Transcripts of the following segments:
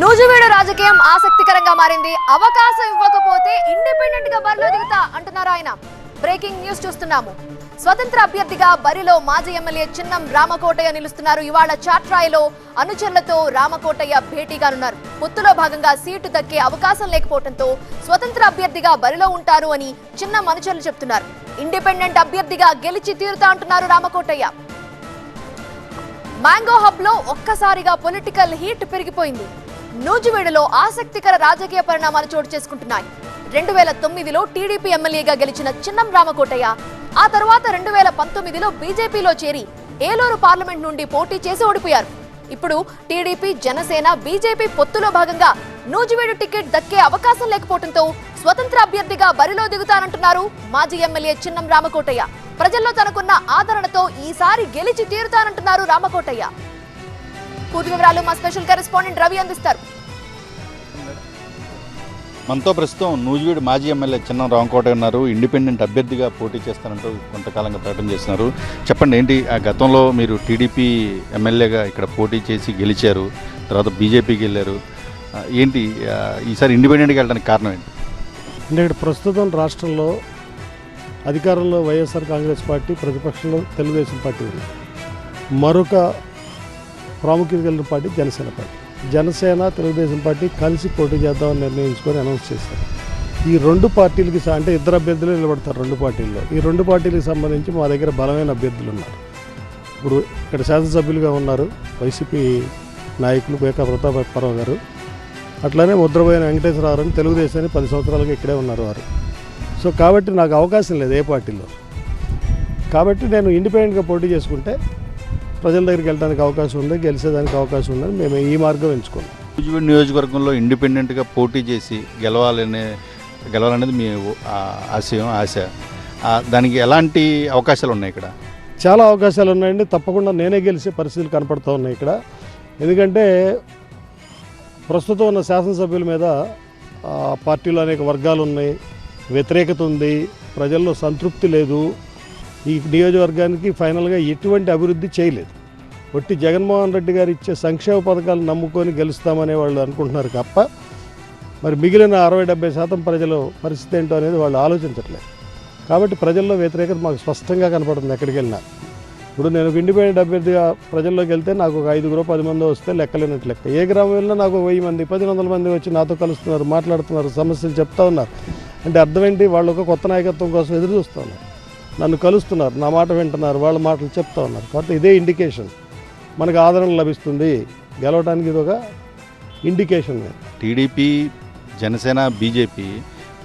నూజువేడు రాజకీయం ఆసక్తికరంగా మారింది. అవకాశం ఇవ్వకపోతే ఇండిపెండెంట్గా బరిలో దిగుతా అంటున్నారు ఆయన. బ్రేకింగ్ న్యూస్ చూస్తున్నాము. స్వతంత్ర అభ్యర్థిగా బరిలో మాజీ ఎమ్మెల్యే చిన్నం రామకోటయ్య నిలుస్తున్నారు. ఇవాళ చాట్రాయిలో అనుచరులతో రామకోటయ్య భేటీగానున్నారు. పొత్తులో భాగంగా సీటు దక్కే అవకాశం లేకపోవడంతో స్వతంత్ర అభ్యర్థిగా బరిలో ఉంటారు అని చిన్నం అనుచరులు చెప్తున్నారు. ఇండిపెండెంట్ అభ్యర్థిగా గెలిచి తీరుతా అంటున్నారు రామకోటయ్య. మ్యాంగో హబ్లో ఒక్కసారిగా పొలిటికల్ హీట్ పెరిగిపోయింది. నూజివీడులో ఆసక్తికర రాజకీయ పరిణామాలు చోటు చేసుకుంటున్నాయి. రెండు వేల తొమ్మిదిలో టీడీపీ ఎమ్మెల్యేగా గెలిచిన చిన్నం రామకోటయ్య ఆ తర్వాత రెండు వేల పంతొమ్మిదిలో బీజేపీలో చేరి ఏలూరు పార్లమెంట్ నుండి పోటీ చేసి ఓడిపోయారు. ఇప్పుడు టీడీపీ జనసేన బీజేపీ పొత్తులో భాగంగా నూజివీడు టికెట్ దక్కే అవకాశం లేకపోవడంతో స్వతంత్ర అభ్యర్థిగా బరిలో దిగుతానంటున్నారు మాజీ ఎమ్మెల్యే చిన్నం రామకోటయ్య. ప్రజల్లో తనకున్న ఆదరణతో ఈసారి గెలిచి తీరుతానంటున్నారు రామకోటయ్య. పూర్తి వివరాలు మా స్పెషల్ కరెస్పాండెంట్ రవి అందిస్తారు. మనతో ప్రస్తుతం నూజివీడు మాజీ ఎమ్మెల్యే చిన్న రామకోట ఉన్నారు. ఇండిపెండెంట్ అభ్యర్థిగా పోటీ చేస్తానంటూ కొంతకాలంగా ప్రకటన చేస్తున్నారు. చెప్పండి ఏంటి ఆ గతంలో మీరు టీడీపీ ఎమ్మెల్యేగా ఇక్కడ పోటీ చేసి గెలిచారు తర్వాత బీజేపీకి వెళ్ళారు. ఏంటి ఈసారి ఇండిపెండెంట్గా వెళ్ళడానికి కారణం ఏంటి? అంటే ఇక్కడ ప్రస్తుతం రాష్ట్రంలో అధికారంలో వైఎస్ఆర్ కాంగ్రెస్ పార్టీ ప్రతిపక్షంలో తెలుగుదేశం పార్టీ ఉంది. మరొక ప్రాముఖ్యత కలిగిన party Janasena party. Janasena Telugu Desam party కలిసి పోటీ చేద్దామని నిర్ణయించుకొని అనౌన్స్ చేశారు. ఈ రెండు పార్టీలకి అంటే ఇద్దరు అభ్యర్థులు నిలబడతారు రెండు పార్టీల్లో. ఈ రెండు పార్టీలకు సంబంధించి మా దగ్గర బలమైన అభ్యర్థులు ఉన్నారు. ఇప్పుడు ఇక్కడ శాసనసభ్యులుగా ఉన్నారు వైసీపీ నాయకులు బేకా ప్రతాప్ పర్వ గారు. అట్లానే ముద్రపోయిన వెంకటేశ్వరరావు అని తెలుగుదేశాన్ని పది సంవత్సరాలుగా ఇక్కడే ఉన్నారు వారు. సో కాబట్టి నాకు అవకాశం లేదు ఏ పార్టీలో. కాబట్టి నేను ఇండిపెండెంట్గా పోటీ చేసుకుంటే ప్రజల దగ్గరికి వెళ్ళడానికి అవకాశం ఉంది గెలిచేదానికి అవకాశం ఉందని మేము ఈ మార్గం ఎంచుకున్నాం. నూజివీడు నియోజకవర్గంలో ఇండిపెండెంట్గా పోటీ చేసి గెలవాలనే గెలవాలనేది మీ ఆశయం ఆశ. దానికి ఎలాంటి అవకాశాలు ఉన్నాయి ఇక్కడ? చాలా అవకాశాలు ఉన్నాయండి. తప్పకుండా నేనే గెలిచే పరిస్థితులు కనపడుతూ ఉన్నాయి ఇక్కడ. ఎందుకంటే ప్రస్తుతం ఉన్న శాసనసభ్యుల మీద పార్టీలో అనేక వర్గాలు ఉన్నాయి. వ్యతిరేకత ఉంది. ప్రజల్లో సంతృప్తి లేదు. ఈ నియోజకవర్గానికి ఫైనల్గా ఎటువంటి అభివృద్ధి చేయలేదు. ఒట్టి జగన్మోహన్ రెడ్డి గారు ఇచ్చే సంక్షేమ పథకాలు నమ్ముకొని గెలుస్తామనే వాళ్ళు అనుకుంటున్నారు తప్ప మరి మిగిలిన అరవై డెబ్బై శాతం ప్రజల పరిస్థితి ఏంటో అనేది వాళ్ళు ఆలోచించట్లేదు. కాబట్టి ప్రజల్లో వ్యతిరేకత మాకు స్పష్టంగా కనపడుతుంది ఎక్కడికి వెళ్ళినా. ఇప్పుడు నేను ఒక ఇండిపెండెంట్ అభ్యర్థిగా ప్రజల్లోకి వెళ్తే నాకు ఒక ఐదుగురు పది మంది వస్తే లెక్కలేనట్టు లెక్క. ఏ గ్రామం వెళ్ళినా నాకు వెయ్యి మంది పది వందల మంది వచ్చి నాతో కలుస్తున్నారు మాట్లాడుతున్నారు సమస్యలు చెప్తా ఉన్నారు. అంటే అర్థం ఏంటి? వాళ్ళు ఒక కొత్త నాయకత్వం కోసం ఎదురు చూస్తూ ఉన్నారు. నన్ను కలుస్తున్నారు నా మాట వింటున్నారు వాళ్ళ మాటలు చెప్తా ఉన్నారు. కాబట్టి ఇదే ఇండికేషన్ మనకు ఆదరణ లభిస్తుంది. గెలవడానికి ఇది ఒక ఇండికేషన్ టీడీపీ జనసేన బీజేపీ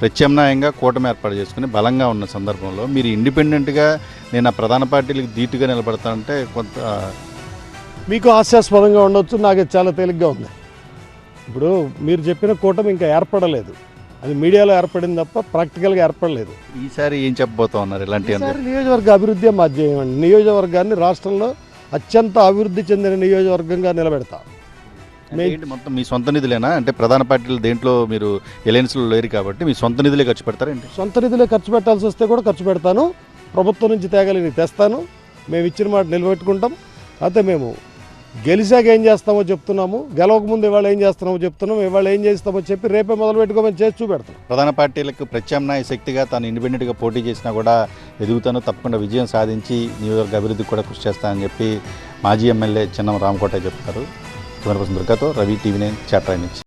ప్రత్యామ్నాయంగా కూటమి ఏర్పాటు చేసుకుని బలంగా ఉన్న సందర్భంలో మీరు ఇండిపెండెంట్గా నేను ఆ ప్రధాన పార్టీలకు ధీటుగా నిలబడతానంటే కొంత మీకు హాస్యాస్పదంగా ఉండొచ్చు నాకు చాలా తేలిగ్గా ఉంది. ఇప్పుడు మీరు చెప్పిన కూటమి ఇంకా ఏర్పడలేదు. అది మీడియాలో ఏర్పడింది తప్ప ప్రాక్టికల్గా ఏర్పడలేదు. ఈసారి ఏం చెప్పబోతా ఉన్నారు ఇలాంటి నియోజకవర్గ అభివృద్ధి మా ధ్యేయం అండి నియోజకవర్గాన్ని రాష్ట్రంలో అత్యంత అభివృద్ధి చెందిన నియోజకవర్గంగా నిలబెడతా. మొత్తం మీ సొంత నిధులేనా? అంటే ప్రధాన పార్టీలు దేంట్లో మీరు ఎలయన్స్లో లేరు కాబట్టి మీ సొంత నిధులే ఖర్చు పెడతారేంటి సొంత నిధులే ఖర్చు పెట్టాల్సి వస్తే కూడా ఖర్చు పెడతాను. ప్రభుత్వం నుంచి తేగలిగి తెస్తాను. మేము ఇచ్చిన మాట నిలబెట్టుకుంటాం. అయితే మేము గెలిచాక ఏం చేస్తామో చెప్తున్నాము గెలవకముందు ఇవాళ ఏం చేస్తున్నామో చెప్తున్నాము ఇవాళ ఏం చేస్తామో చెప్పి రేపే మొదలు పెట్టుకోమని చేసి చూపెడతాం. ప్రధాన పార్టీలకు ప్రత్యామ్నాయ శక్తిగా తాను ఇండిపెండెంట్గా పోటీ చేసినా కూడా ఎదుగుతాను తప్పకుండా విజయం సాధించి నియోజకవర్గ అభివృద్ధికి కూడా కృషి చేస్తానని చెప్పి మాజీ ఎమ్మెల్యే చిన్నం రామకోట చెప్తారు. కెమెరా పర్సన్ దుర్గాతో రవి టీవీ నైన్ చాట్రాయ్ నుంచి